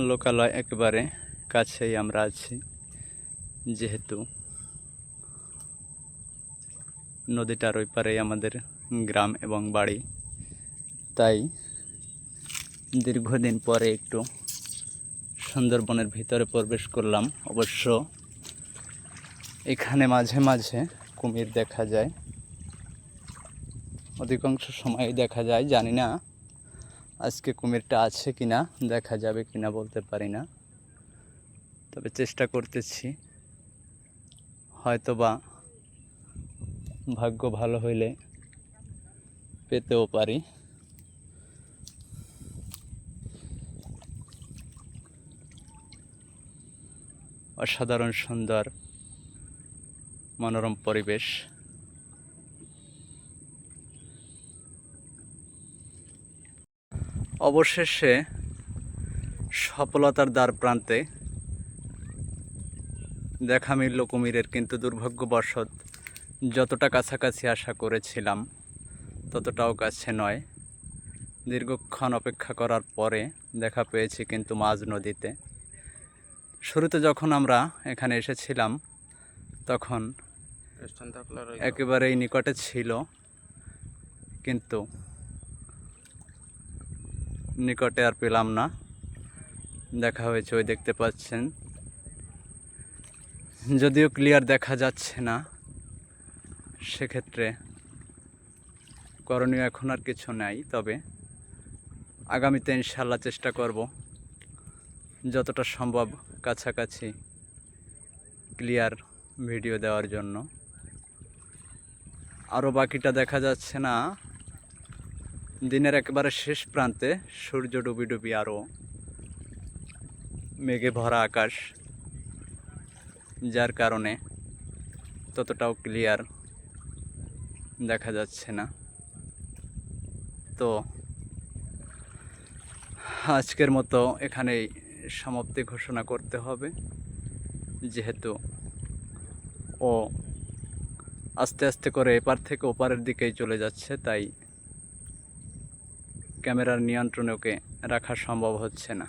লোকালয় একেবারে কাছেই আমরা আছি, যেহেতু নদীটার ওই পারেই আমাদের গ্রাম এবং বাড়ি। তাই দীর্ঘদিন পরে একটু সুন্দরবনের ভিতরে প্রবেশ করলাম। অবশ্য এখানে মাঝে মাঝে কুমির দেখা যায়, অধিকাংশ সময় দেখা যায়, জানি না আজকে কুমিরটা আছে কিনা, দেখা যাবে কি না বলতে পারি না। তবে চেষ্টা করতেছি। হয়তো বা ভাগ্য ভালো হইলে পেতেও পারি। অসাধারণ সুন্দর মনোরম পরিবেশ। অবশেষে সফলতার দ্বার প্রান্তে দেখা মিলল কুমিরের কিন্তু দুর্ভাগ্যবশত যতটা কাছাকাছি আশা করেছিলাম ততটাও কাছে নয়। দীর্ঘক্ষণ অপেক্ষা করার পরে দেখা পেয়েছি কিন্তু মাঝ নদীতে। শুরুতে যখন আমরা এখানে এসেছিলাম তখন একেবারেই নিকটে ছিল কিন্তু নিকটে আর পেলাম না। দেখা হয়েছে, ওই দেখতে পাচ্ছেন। যদিও ক্লিয়ার দেখা যাচ্ছে না, সেক্ষেত্রে করণীয় এখন আর কিছু নাই, তবে আগামীতে ইনশাল্লাহ চেষ্টা করব। যতটা সম্ভব কাছাকাছি ক্লিয়ার ভিডিও দেওয়ার জন্য। আরও বাকিটা দেখা যাচ্ছে না দিনের একেবারে শেষ প্রান্তে সূর্য ডুবি ডুবি আরও মেঘে ভরা আকাশ, যার কারণে ততটাও ক্লিয়ার দেখা যাচ্ছে না। তো আজকের মতো এখানেই সমাপ্তি ঘোষণা করতে হবে। যেহেতু ও আস্তে আস্তে করে এপার থেকে ওপারের দিকেই চলে যাচ্ছে, তাই ক্যামেরার নিয়ন্ত্রণে ওকে রাখা সম্ভব হচ্ছে না।